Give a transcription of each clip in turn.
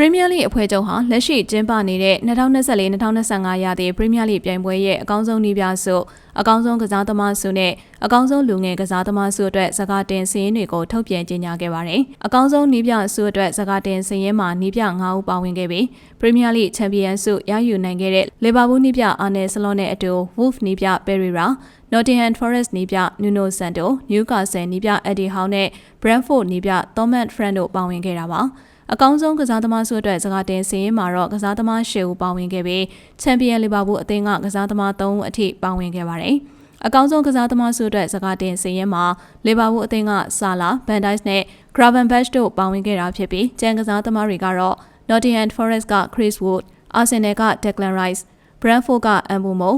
ပရီးမီးယားလိအဖွဲ့ချုပ်ဟာလက်ရှိကျင်းပနေတဲ့2024-2025ရာသီပရီးမီးယားလိပြိုင်ပွဲရဲ့အကောင်းဆုံးနည်းပြဆုအကောင်းဆုံးကစားသမားဆုနဲ့အကောင်းဆုံးလူငယ်ကစားသမားဆုအတွက်စကားတင်စည်းရင်းတွေကိုထုတ်ပြန်ကြေညာခဲ့ပါတယ်။အကောင်းဆုံးနည်းပြဆုအတွက်စကားတင်စည်းရင်းမှာနည်းပြ9ဦးပါဝင်ခဲ့ပြီးပရီးမီးယားလိချန်ပီယံဆုရယူနိုင်ခဲ့တဲ့လီဗာပူးနည်းပြအာနယ်ဆလော့နဲ့အတူ Wolf နည်းပြပယ်ရီရာ Nottingham Forest နီးပြ Nuno Santo, Newcastle နီးပြ Eddie Howe နဲ့ Brentford နီးပြ Thomas Frank တို့ပါဝင်ခဲ့တာပါ။ အကောင်းဆုံးကစားသမားဆုအတွက်စကားတင်စရင်မှာတော့ကစားသမား၈ဦးပါဝင်ခဲ့ပြီးချန်ပီယံလီဗာပူးအသင်းကကစားသမား၃ဦးအထိပါဝင်ခဲ့ပါတယ်။အကောင်းဆုံးကစားသမားဆုအတွက်စကားတင်စရင်မှာလီဗာပူးအသင်းကဆာလာဘန်ဒိုက်စ်နဲ့ Gravenberch တို့ပါဝင်ခဲ့တာဖြစ်ပြီးကျန်ကစားသမားတွေကတော့ Nottingham Forest က Chris Wood, Arsenal က Declan Rice, Brentford က Mbumo,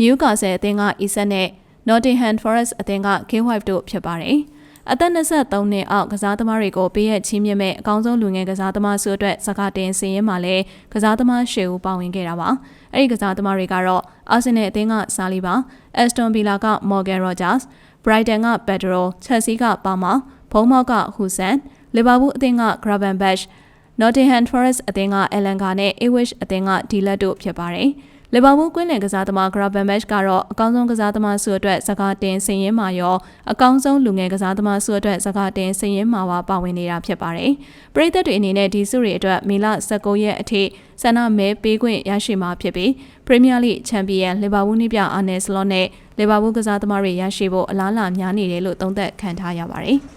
Newcastle အသင်းက Isak နဲ့ Nottingham Forest အသင်းက Kane White တို့ဖြစ်ပါတယ်။ အသက်23နှစ်အောက်ကစားသမားတွေကိုပေးရချီးမြှင့်မဲ့အကောင်းဆုံးလူငယ်ကစားသမားဆုအတွက်စကားတင်စင်ရင်မှာလည်းကစားသမားရှေဦးပါဝင်ခဲ့တာပါအဲ့ဒီကစားသမားတွေကတော့အာဆင်နယ်အသင်းကဆာလီဘာအက်စတွန်ဗီလာကမော်ဂန်ရောဂျာစ်ဘရိုက်တန်ကပက်ဒရိုချက်စီကပါမာဘုံမောက်ကဟူဆန်လီဗာပူးအသင်းကဂရာဗန်ဘက် Nottingham Forest အသင်းကအလန်ကာနဲ့ Ipswich အသင်းကဒီလက်တို့ဖြစ်ပါတယ်။ လီဗာပူးကွင်းလင်ကစားသမား Graven Match ကတော့အကောင်းဆုံးကစားသမားဆုအတွက်စကားတင်စင်ရင်မှာရောအကောင်းဆုံးလူငယ်ကစားသမားဆုအတွက်စကားတင်စင်ရင်မှာပါပါဝင်နေတာဖြစ်ပါတယ်။ပရိသတ်တွေအနေနဲ့ဒီဆုတွေအတွက်မေလ19ရက်အထိဆန္ဒမဲပေးခွင့်ရရှိမှာဖြစ်ပြီးပရီးမီးယားလိချန်ပီယံလီဗာပူးနှိပြအာနယ်စလော့နဲ့လီဗာပူးကစားသမားတွေရရှိဖို့အလားအလာများနေတယ်လို့သုံးသပ်ခံထားရပါတယ်။